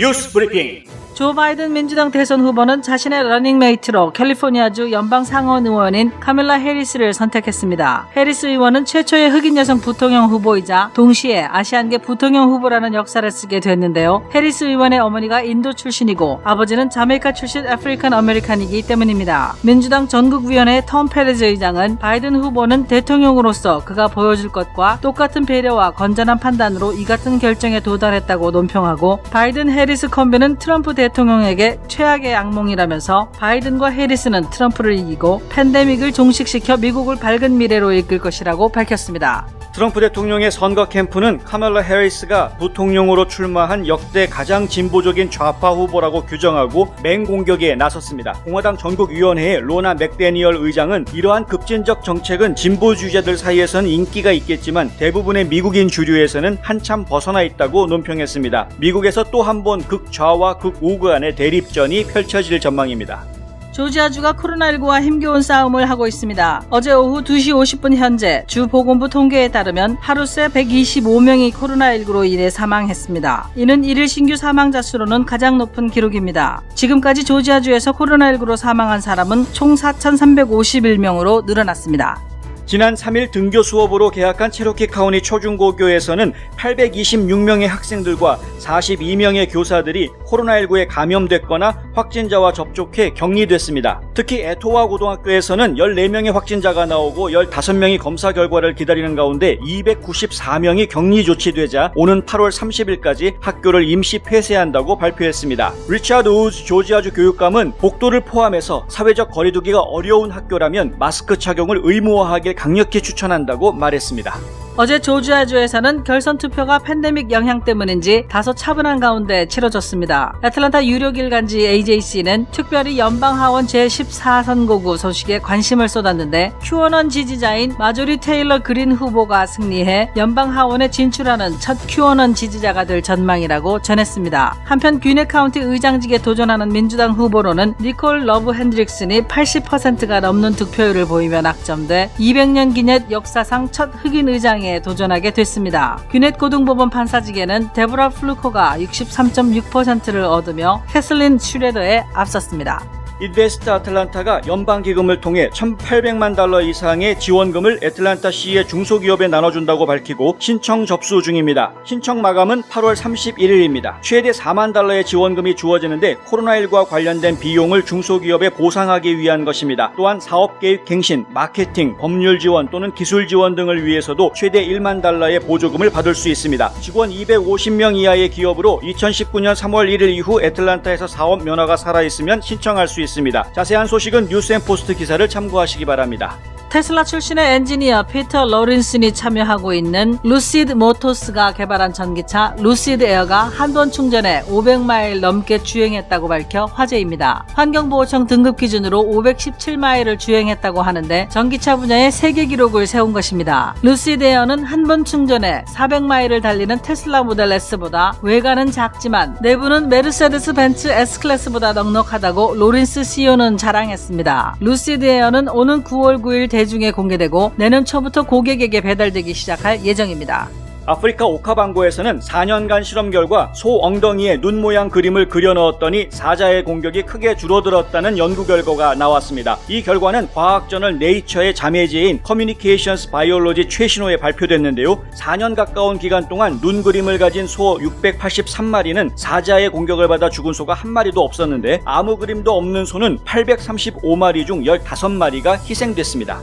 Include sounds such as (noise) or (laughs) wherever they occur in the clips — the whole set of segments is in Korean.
뉴스 브리핑. 조 바이든 민주당 대선 후보는 자신의 러닝메이트로 캘리포니아주 연방 상원 의원인 카밀라 해리스를 선택했습니다. 해리스 의원은 최초의 흑인 여성 부통령 후보이자 동시에 아시안계 부통령 후보라는 역사를 쓰게 됐는데요. 해리스 의원의 어머니가 인도 출신이고 아버지는 자메이카 출신 아프리칸 아메리칸이기 때문입니다. 민주당 전국위원회 톰 페레즈 의장은 바이든 후보는 대통령으로서 그가 보여줄 것과 똑같은 배려와 건전한 판단으로 이 같은 결정에 도달했다고 논평하고 바이든 해리스 컴비는 트럼프 대통령 에게 최악의 악몽이라면서 바이든과 해리스는 트럼프를 이기고 팬데믹을 종식시켜 미국을 밝은 미래로 이끌 것이라고 밝혔습니다. 트럼프 대통령의 선거 캠프는 카멜라 해리스가 부통령으로 출마한 역대 가장 진보적인 좌파 후보라고 규정하고 맹공격에 나섰습니다. 공화당 전국위원회의 로나 맥데니얼 의장은 이러한 급진적 정책은 진보주의자들 사이에서는 인기가 있겠지만 대부분의 미국인 주류에서는 한참 벗어나 있다고 논평했습니다. 미국에서 또 한 번 극좌와 극우 간의 대립전이 펼쳐질 전망입니다. 조지아주가 코로나19와 힘겨운 싸움을 하고 있습니다. 어제 오후 2시 50분 현재 주 보건부 통계에 따르면 하루 새 125명이 코로나19로 인해 사망했습니다. 이는 일일 신규 사망자 수로는 가장 높은 기록입니다. 지금까지 조지아주에서 코로나19로 사망한 사람은 총 4,351명으로 늘어났습니다. 지난 3일 등교 수업으로 개학한 체로키 카운티 초중고교에서는 826명의 학생들과 42명의 교사들이 코로나19에 감염됐거나 확진자와 접촉해 격리됐습니다. 특히 에토와 고등학교에서는 14명의 확진자가 나오고 15명이 검사 결과를 기다리는 가운데 294명이 격리 조치되자 오는 8월 30일까지 학교를 임시 폐쇄한다고 발표했습니다. 리차드 우즈 조지아주 교육감은 복도를 포함해서 사회적 거리두기가 어려운 학교라면 마스크 착용을 의무화하길 강력히 추천한다고 말했습니다. 어제 조지아주에서는 결선 투표가 팬데믹 영향 때문인지 다소 차분한 가운데 치러졌습니다. 애틀란타 유력 일간지 AJC는 특별히 연방 하원 제14선거구 소식에 관심을 쏟았는데 큐어넌 지지자인 마조리 테일러 그린 후보가 승리해 연방 하원에 진출하는 첫 큐어넌 지지자가 될 전망이라고 전했습니다. 한편 귀네 카운티 의장직에 도전하는 민주당 후보로는 니콜 러브 핸드릭슨이 80%가 넘는 득표율을 보이며 낙점돼 200년 기념 역사상 첫 흑인 의장에 도전하게 됐습니다. 귀넷 고등법원 판사직에는 데보라 플루코가 63.6%를 얻으며 캐슬린 슈레더에 앞섰습니다. 인베스트 아틀란타가 연방기금을 통해 1,800만 달러 이상의 지원금을 애틀란타 시의 중소기업에 나눠준다고 밝히고 신청 접수 중입니다. 신청 마감은 8월 31일입니다. 최대 4만 달러의 지원금이 주어지는데 코로나19와 관련된 비용을 중소기업에 보상하기 위한 것입니다. 또한 사업계획 갱신, 마케팅, 법률 지원 또는 기술 지원 등을 위해서도 최대 1만 달러의 보조금을 받을 수 있습니다. 직원 250명 이하의 기업으로 2019년 3월 1일 이후 애틀란타에서 사업 면허가 살아있으면 신청할 수 있습니다. 자세한 소식은 뉴스앤포스트 기사를 참고하시기 바랍니다. 테슬라 출신의 엔지니어 피터 로린슨이 참여하고 있는 루시드 모토스가 개발한 전기차 루시드 에어가 한 번 충전에 500마일 넘게 주행했다고 밝혀 화제입니다. 환경보호청 등급 기준으로 517마일을 주행했다고 하는데 전기차 분야의 세계 기록을 세운 것입니다. 루시드 에어는 한 번 충전에 400마일을 달리는 테슬라 모델 S보다 외관은 작지만 내부는 메르세데스 벤츠 S클래스보다 넉넉하다고 로린스 CEO는 자랑했습니다. 루시드 에어는 오는 9월 9일 대 중에 공개되고 내년 초부터 고객에게 배달되기 시작할 예정입니다. 아프리카 오카방고에서는 4년간 실험 결과 소 엉덩이에 눈 모양 그림을 그려 넣었더니 사자의 공격이 크게 줄어들었다는 연구 결과가 나왔습니다. 이 결과는 과학저널 네이처의 자매지인 커뮤니케이션스 바이올로지 최신호에 발표됐는데요. 4년 가까운 기간 동안 눈 그림을 가진 소 683마리는 사자의 공격을 받아 죽은 소가 한 마리도 없었는데 아무 그림도 없는 소는 835마리 중 15마리가 희생됐습니다.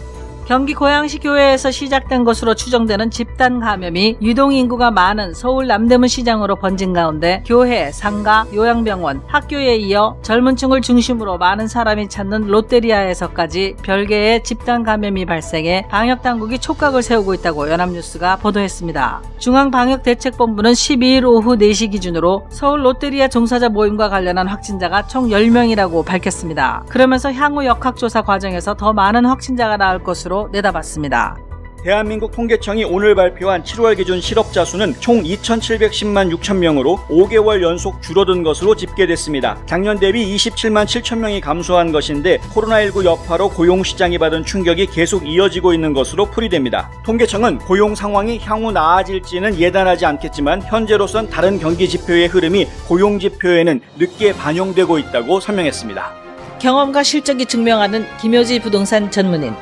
경기 고양시 교회에서 시작된 것으로 추정되는 집단 감염이 유동 인구가 많은 서울 남대문 시장으로 번진 가운데 교회, 상가, 요양병원, 학교에 이어 젊은 층을 중심으로 많은 사람이 찾는 롯데리아에서까지 별개의 집단 감염이 발생해 방역 당국이 촉각을 세우고 있다고 연합뉴스가 보도했습니다. 중앙방역대책본부는 12일 오후 4시 기준으로 서울 롯데리아 종사자 모임과 관련한 확진자가 총 10명이라고 밝혔습니다. 그러면서 향후 역학조사 과정에서 더 많은 확진자가 나올 것으로 내다봤습니다. 대한민국 통계청이 오늘 발표한 7월 기준 실업자 수는 총 2,710만 6천 명으로 5개월 연속 줄어든 것으로 집계됐습니다. 작년 대비 27만 7천 명이 감소한 것인데 코로나19 여파로 고용 시장이 받은 충격이 계속 이어지고 있는 것으로 풀이됩니다. 통계청은 고용 상황이 향후 나아질지는 예단하지 않겠지만 현재로선 다른 경기 지표의 흐름이 고용 지표에는 늦게 반영되고 있다고 설명했습니다. 경험과 실적이 증명하는 김효지 부동산 전문인.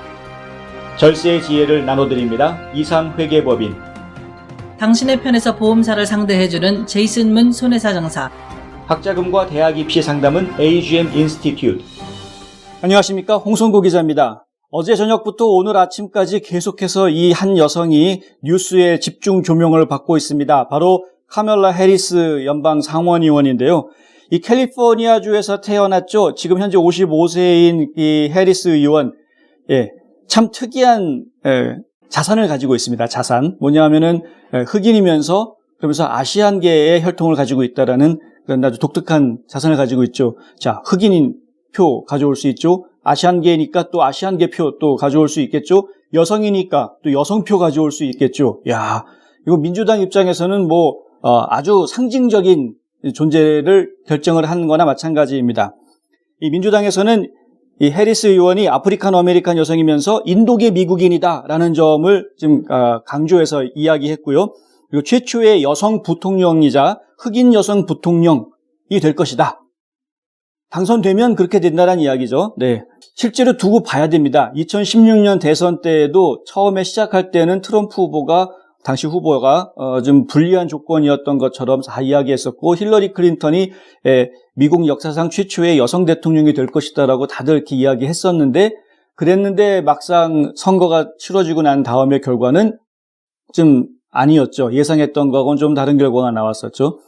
절세의 지혜를 나눠드립니다. 이상 회계법인 당신의 편에서 보험사를 상대해주는 제이슨 문 손해사 정사. 학자금과 대학 입시 상담은 AGM 인스티튜트. 안녕하십니까. 홍성구 기자입니다. 어제 저녁부터 오늘 아침까지 계속해서 이 한 여성이 뉴스에 집중 조명을 받고 있습니다. 바로 카멜라 해리스 연방 상원의원인데요. 이 캘리포니아주에서 태어났죠. 지금 현재 55세인 이 해리스 의원. 예. 참 특이한 예, 자산을 가지고 있습니다. 자산. 뭐냐 하면은 예, 흑인이면서 그러면서 아시안계의 혈통을 가지고 있다라는 그런 아주 독특한 자산을 가지고 있죠. 자, 흑인인 표 가져올 수 있죠. 아시안계니까 또 아시안계 표 또 가져올 수 있겠죠. 여성이니까 또 여성표 가져올 수 있겠죠. 야, 이거 민주당 입장에서는 뭐 어, 아주 상징적인 존재를 결정을 한 거나 마찬가지입니다. 이 민주당에서는 이 해리스 의원이 아프리칸 아메리칸 여성이면서 인도계 미국인이다라는 점을 지금 어, 강조해서 이야기했고요. 그리고 최초의 여성 부통령이자 흑인 여성 부통령이 될 것이다. 당선되면 그렇게 된다는 이야기죠. 네. 실제로 두고 봐야 됩니다. 2016년 대선 때에도 처음에 시작할 때는 트럼프 후보가 당시 후보가 어, 좀 불리한 조건이었던 것처럼 다 이야기했었고 힐러리 클린턴이 에, 미국 역사상 최초의 여성 대통령이 될 것이다라고 다들 이렇게 이야기했었는데 그랬는데 막상 선거가 치러지고 난 다음의 결과는 좀 아니었죠. 예상했던 거하고는 좀 다른 결과가 나왔었죠.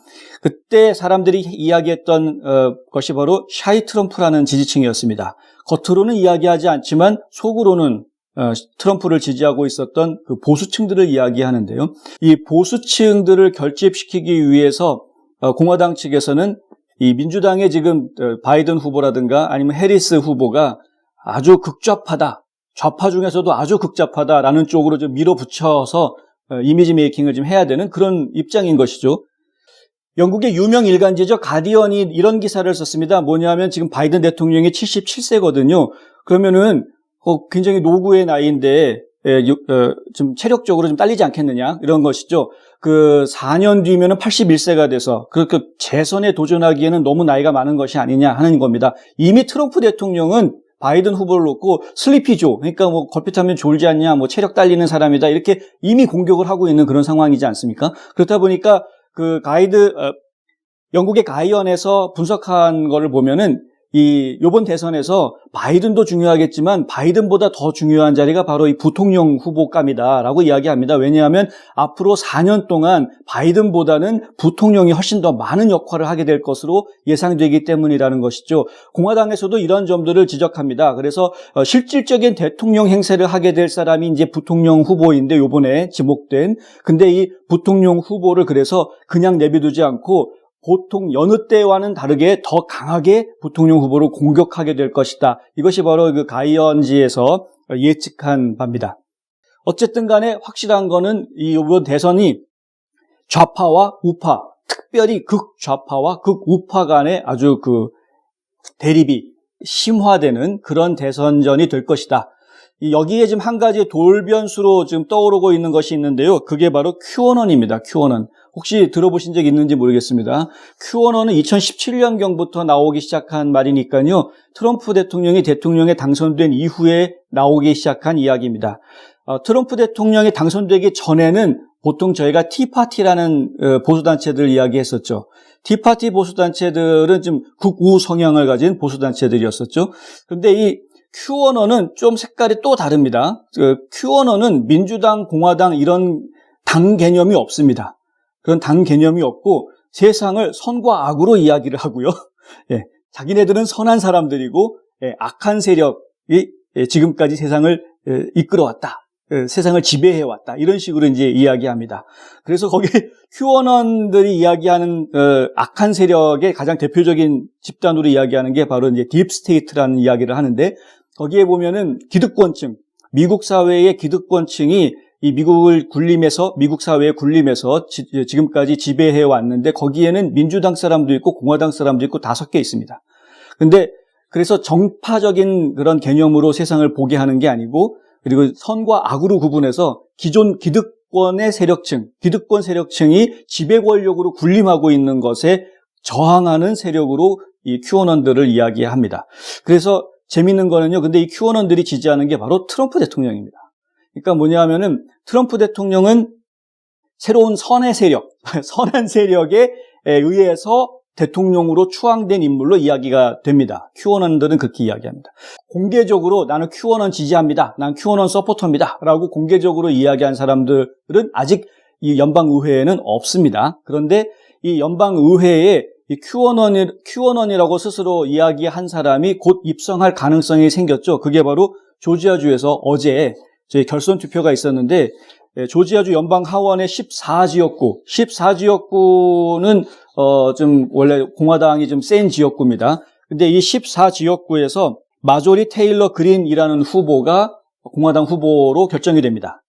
그때 사람들이 이야기했던 어, 것이 바로 샤이 트럼프라는 지지층이었습니다. 겉으로는 이야기하지 않지만 속으로는 어, 트럼프를 지지하고 있었던 그 보수층들을 이야기하는데요. 이 보수층들을 결집시키기 위해서 어, 공화당 측에서는 이 민주당의 지금 어, 바이든 후보라든가 아니면 해리스 후보가 아주 극좌파다. 좌파 중에서도 아주 극좌파다라는 쪽으로 좀 밀어붙여서 어, 이미지 메이킹을 좀 해야 되는 그런 입장인 것이죠. 영국의 유명 일간지죠. 가디언이 이런 기사를 썼습니다. 뭐냐면 지금 바이든 대통령이 77세거든요. 그러면은 어, 굉장히 노구의 나이인데 예, 유- 어, 좀 체력적으로 좀 딸리지 않겠느냐 이런 것이죠. 그 4년 뒤면은 81세가 돼서 그렇게 재선에 도전하기에는 너무 나이가 많은 것이 아니냐 하는 겁니다. 이미 트럼프 대통령은 바이든 후보를 놓고 슬리피조 그러니까 뭐 걸핏하면 졸지 않냐 뭐 체력 딸리는 사람이다 이렇게 이미 공격을 하고 있는 그런 상황이지 않습니까? 그렇다 보니까 그 가이드 어, 영국의 가이언에서 분석한 거를 보면은 이 요번 대선에서 바이든도 중요하겠지만 바이든보다 더 중요한 자리가 바로 이 부통령 후보감이다라고 이야기합니다. 왜냐하면 앞으로 4년 동안 바이든보다는 부통령이 훨씬 더 많은 역할을 하게 될 것으로 예상되기 때문이라는 것이죠. 공화당에서도 이런 점들을 지적합니다. 그래서 어, 실질적인 대통령 행세를 하게 될 사람이 이제 부통령 후보인데 요번에 지목된 근데 이 부통령 후보를 그래서 그냥 내비두지 않고 보통 여느 때와는 다르게 더 강하게 부통령 후보를 공격하게 될 것이다. 이것이 바로 그 가이언지에서 예측한 바입니다. 어쨌든 간에 확실한 거는 이 이번 대선이 좌파와 우파, 특별히 극좌파와 극우파 간의 아주 그 대립이 심화되는 그런 대선전이 될 것이다. 이 여기에 지금 한 가지 돌변수로 지금 떠오르고 있는 것이 있는데요. 그게 바로 큐어넌입니다. 큐어넌. 혹시 들어보신 적 있는지 모르겠습니다. 큐어넌은 2017년경부터 나오기 시작한 말이니까요. 트럼프 대통령이 대통령에 당선된 이후에 나오기 시작한 이야기입니다. 어, 트럼프 대통령이 당선되기 전에는 보통 저희가 티파티라는 어, 보수단체들 이야기했었죠. 티파티 보수단체들은 좀 극우 성향을 가진 보수단체들이었었죠. 근데 이 큐어너는 좀 색깔이 또 다릅니다. 그 큐어너는 민주당, 공화당 이런 당 개념이 없습니다. 그런 당 개념이 없고 세상을 선과 악으로 이야기를 하고요. (laughs) 예, 자기네들은 선한 사람들이고 예, 악한 세력이 예, 지금까지 세상을 예, 이끌어왔다. 예, 세상을 지배해왔다. 이런 식으로 이제 이야기합니다. 그래서 거기 (laughs) 큐어넌들이 이야기하는 어, 악한 세력의 가장 대표적인 집단으로 이야기하는 게 바로 이제 딥스테이트라는 이야기를 하는데 거기에 보면은 기득권층, 미국 사회의 기득권층이 이 미국을 굴림해서 미국 사회에 굴림해서 지, 금까지 지배해 왔는데 거기에는 민주당 사람도 있고 공화당 사람도 있고 다 섞여 있습니다. 근데 그래서 정파적인 그런 개념으로 세상을 보게 하는 게 아니고 그리고 선과 악으로 구분해서 기존 기득권의 세력층, 기득권 세력층이 지배 권력으로 군림하고 있는 것에 저항하는 세력으로 이 큐어넌들을 이야기합니다. 그래서 재밌는 거는요. 근데 이 큐어넌들이 지지하는 게 바로 트럼프 대통령입니다. 그러니까 뭐냐 하면은 트럼프 대통령은 새로운 선의 세력, (laughs) 선한 세력에 의해서 대통령으로 추앙된 인물로 이야기가 됩니다. 큐어넌들은 그렇게 이야기합니다. 공개적으로 나는 큐어넌 지지합니다. 난 큐어넌 서포터입니다. 라고 공개적으로 이야기한 사람들은 아직 이 연방의회에는 없습니다. 그런데 이 연방의회에 이 큐어넌이, 큐어넌이라고 스스로 이야기한 사람이 곧 입성할 가능성이 생겼죠. 그게 바로 조지아주에서 어제 저희 결선 투표가 있었는데 예, 조지아주 연방 하원의 14지역구, 14지역구는 어, 좀 원래 공화당이 좀 센 지역구입니다. 근데 이 14지역구에서 마조리 테일러 그린이라는 후보가 공화당 후보로 결정이 됩니다.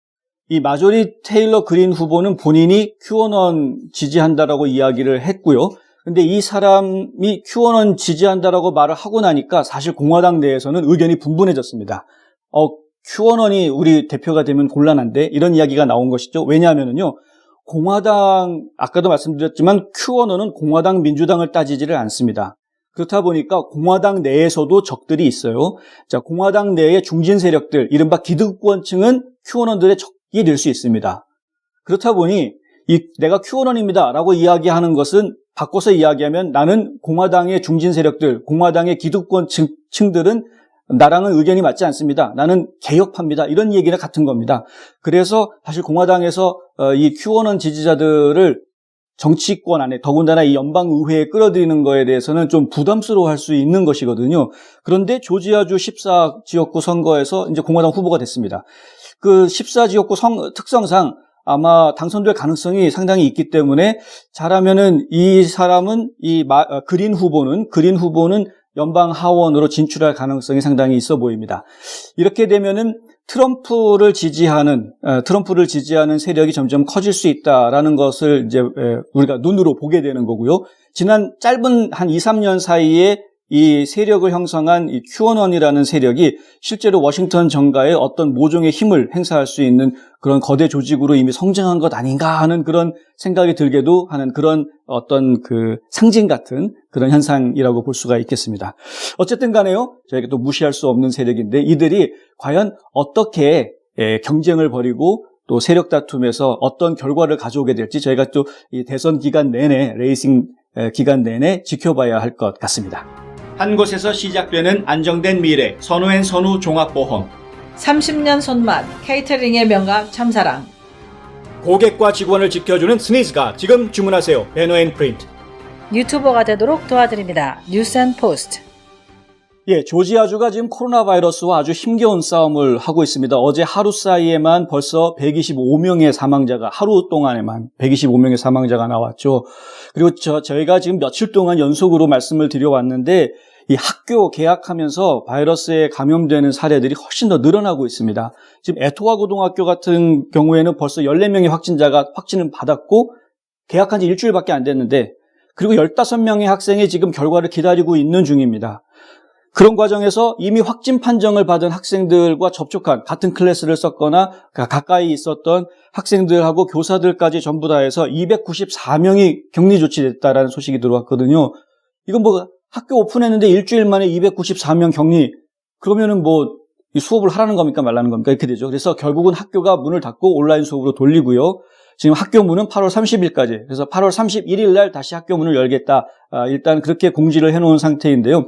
이 마조리 테일러 그린 후보는 본인이 큐어넌 지지한다라고 이야기를 했고요. 근데 이 사람이 큐어넌 지지한다라고 말을 하고 나니까 사실 공화당 내에서는 의견이 분분해졌습니다. 어, 큐어넌이 우리 대표가 되면 곤란한데 이런 이야기가 나온 것이죠. 왜냐하면요. 공화당 아까도 말씀드렸지만 큐어넌은 공화당 민주당을 따지지를 않습니다. 그렇다 보니까 공화당 내에서도 적들이 있어요. 자, 공화당 내의 중진 세력들, 이른바 기득권층은 큐어넌들의 적이 될 수 있습니다. 그렇다 보니 이 내가 큐어넌입니다라고 이야기하는 것은 바꿔서 이야기하면 나는 공화당의 중진 세력들, 공화당의 기득권층들은 나랑은 의견이 맞지 않습니다. 나는 개혁파입니다. 이런 얘기나 같은 겁니다. 그래서 사실 공화당에서 어, 이 큐어넌 지지자들을 정치권 안에 더군다나 이 연방의회에 끌어들이는 거에 대해서는 좀 부담스러워할 수 있는 것이거든요. 그런데 조지아주 14 지역구 선거에서 이제 공화당 후보가 됐습니다. 그 14 지역구 성- 특성상 아마 당선될 가능성이 상당히 있기 때문에 잘하면은 이 사람은 이 마- 어, 그린 후보는 그린 후보는 연방 하원으로 진출할 가능성이 상당히 있어 보입니다. 이렇게 되면은 트럼프를 지지하는 어, 트럼프를 지지하는 세력이 점점 커질 수 있다라는 것을 이제 에, 우리가 눈으로 보게 되는 거고요. 지난 짧은 한 2, 3년 사이에 이 세력을 형성한 이 큐어넌이라는 세력이 실제로 워싱턴 정가에 어떤 모종의 힘을 행사할 수 있는 그런 거대 조직으로 이미 성장한 것 아닌가 하는 그런 생각이 들게도 하는 그런 어떤 그 상징 같은 그런 현상이라고 볼 수가 있겠습니다. 어쨌든 간에요. 저희가 또 무시할 수 없는 세력인데 이들이 과연 어떻게 예, 경쟁을 벌이고 또 세력 다툼에서 어떤 결과를 가져오게 될지 저희가 또 이 대선 기간 내내 레이싱 에, 기간 내내 지켜봐야 할 것 같습니다. 한 곳에서 시작되는 안정된 미래 선우앤 선우 종합보험 30년 손맛 케이터링의 명가 참사랑 고객과 직원을 지켜주는 스니즈가 지금 주문하세요. 배너앤프린트. 유튜버가 되도록 도와드립니다. 뉴스앤포스트 예, 조지아주가 지금 코로나 바이러스와 아주 힘겨운 싸움을 하고 있습니다. 어제 하루 사이에만 벌써 125명의 사망자가 하루 동안에만 125명의 사망자가 나왔죠. 그리고 저 저희가 지금 며칠 동안 연속으로 말씀을 드려왔는데 이 학교 개학하면서 바이러스에 감염되는 사례들이 훨씬 더 늘어나고 있습니다. 지금 에토와 고등학교 같은 경우에는 벌써 14명의 확진자가 확진을 받았고 개학한 지 일주일밖에 안 됐는데 그리고 15명의 학생이 지금 결과를 기다리고 있는 중입니다. 그런 과정에서 이미 확진 판정을 받은 학생들과 접촉한 같은 클래스를 썼거나 가- 가까이 있었던 학생들하고 교사들까지 전부 다 해서 294명이 격리 조치됐다라는 소식이 들어왔거든요. 이건 뭐 학교 오픈했는데 일주일 만에 294명 격리 그러면은 뭐이 수업을 하라는 겁니까 말라는 겁니까 이렇게 되죠. 그래서 결국은 학교가 문을 닫고 온라인 수업으로 돌리고요. 지금 학교 문은 8월 30일까지. 그래서 8월 31일 날 다시 학교 문을 열겠다. 아, 일단 그렇게 공지를 해놓은 상태인데요.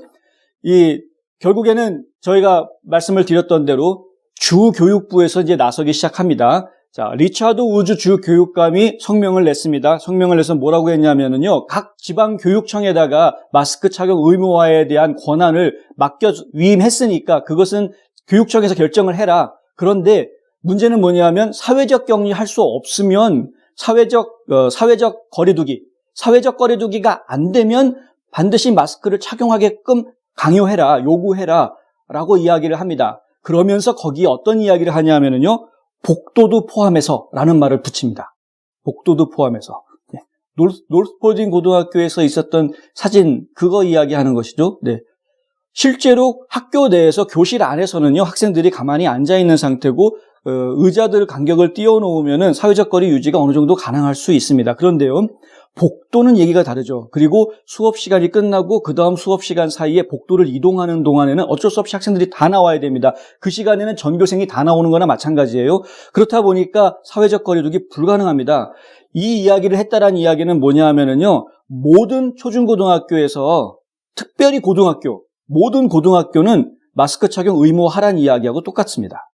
이 결국에는 저희가 말씀을 드렸던 대로 주 교육부에서 이제 나서기 시작합니다. 자, 리차드 우즈 주 교육감이 성명을 냈습니다. 성명을 내서 뭐라고 했냐면은요, 각 지방 교육청에다가 마스크 착용 의무화에 대한 권한을 맡겨 위임했으니까 그것은 교육청에서 결정을 해라. 그런데 문제는 뭐냐면 사회적 격리할 수 없으면 사회적 어, 사회적 거리두기, 사회적 거리두기가 안 되면 반드시 마스크를 착용하게끔 강요해라, 요구해라, 라고 이야기를 합니다. 그러면서 거기에 어떤 이야기를 하냐면요. 복도도 포함해서라는 말을 붙입니다. 복도도 포함해서. 네. 노스, 노스포딩 고등학교에서 있었던 사진 그거 이야기하는 것이죠. 네. 실제로 학교 내에서 교실 안에서는요 학생들이 가만히 앉아 있는 상태고 어, 의자들 간격을 띄워놓으면은 사회적 거리 유지가 어느 정도 가능할 수 있습니다. 그런데요 복도는 얘기가 다르죠. 그리고 수업 시간이 끝나고 그 다음 수업 시간 사이에 복도를 이동하는 동안에는 어쩔 수 없이 학생들이 다 나와야 됩니다. 그 시간에는 전교생이 다 나오는 거나 마찬가지예요. 그렇다 보니까 사회적 거리두기 불가능합니다. 이 이야기를 했다라는 이야기는 뭐냐 하면은요 모든 초중고등학교에서 특별히 고등학교 모든 고등학교는 마스크 착용 의무화라는 이야기하고 똑같습니다.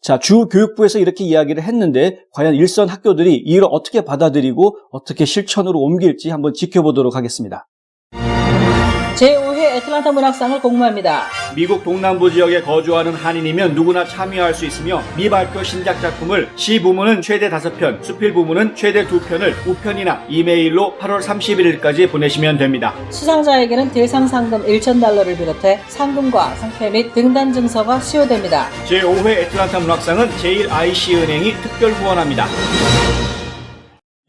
자, 주 교육부에서 이렇게 이야기를 했는데 과연 일선 학교들이 이를 어떻게 받아들이고 어떻게 실천으로 옮길지 한번 지켜보도록 하겠습니다. 제5회 애틀란타 문학상을 공모합니다. 미국 동남부 지역에 거주하는 한인이면 누구나 참여할 수 있으며 미발표 신작 작품을 시 부문은 최대 5편, 수필 부문은 최대 2편을 우편이나 이메일로 8월 31일까지 보내시면 됩니다. 수상자에게는 대상 상금 1,000달러를 비롯해 상금과 상패 및 등단 증서가 수여됩니다. 제5회 애틀란타 문학상은 제1IC은행이 특별 후원합니다.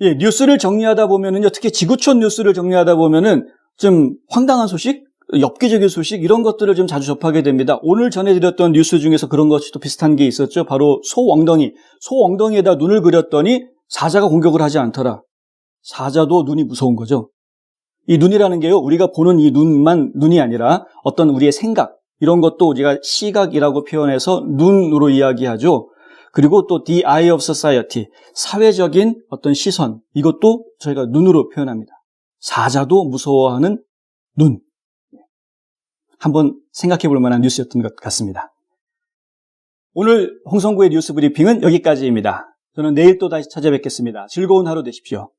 예, 뉴스를 정리하다 보면은요, 특히 지구촌 뉴스를 정리하다 보면은 좀 황당한 소식, 엽기적인 소식 이런 것들을 좀 자주 접하게 됩니다. 오늘 전해드렸던 뉴스 중에서 그런 것이 또 비슷한 게 있었죠. 바로 소 엉덩이. 소 엉덩이에다 눈을 그렸더니 사자가 공격을 하지 않더라. 사자도 눈이 무서운 거죠. 이 눈이라는 게요, 우리가 보는 이 눈만 눈이 아니라 어떤 우리의 생각, 이런 것도 우리가 시각이라고 표현해서 눈으로 이야기하죠. 그리고 또 the eye of society, 사회적인 어떤 시선, 이것도 저희가 눈으로 표현합니다. 사자도 무서워하는 눈. 한번 생각해 볼 만한 뉴스였던 것 같습니다. 오늘 홍성구의 뉴스 브리핑은 여기까지입니다. 저는 내일 또 다시 찾아뵙겠습니다. 즐거운 하루 되십시오.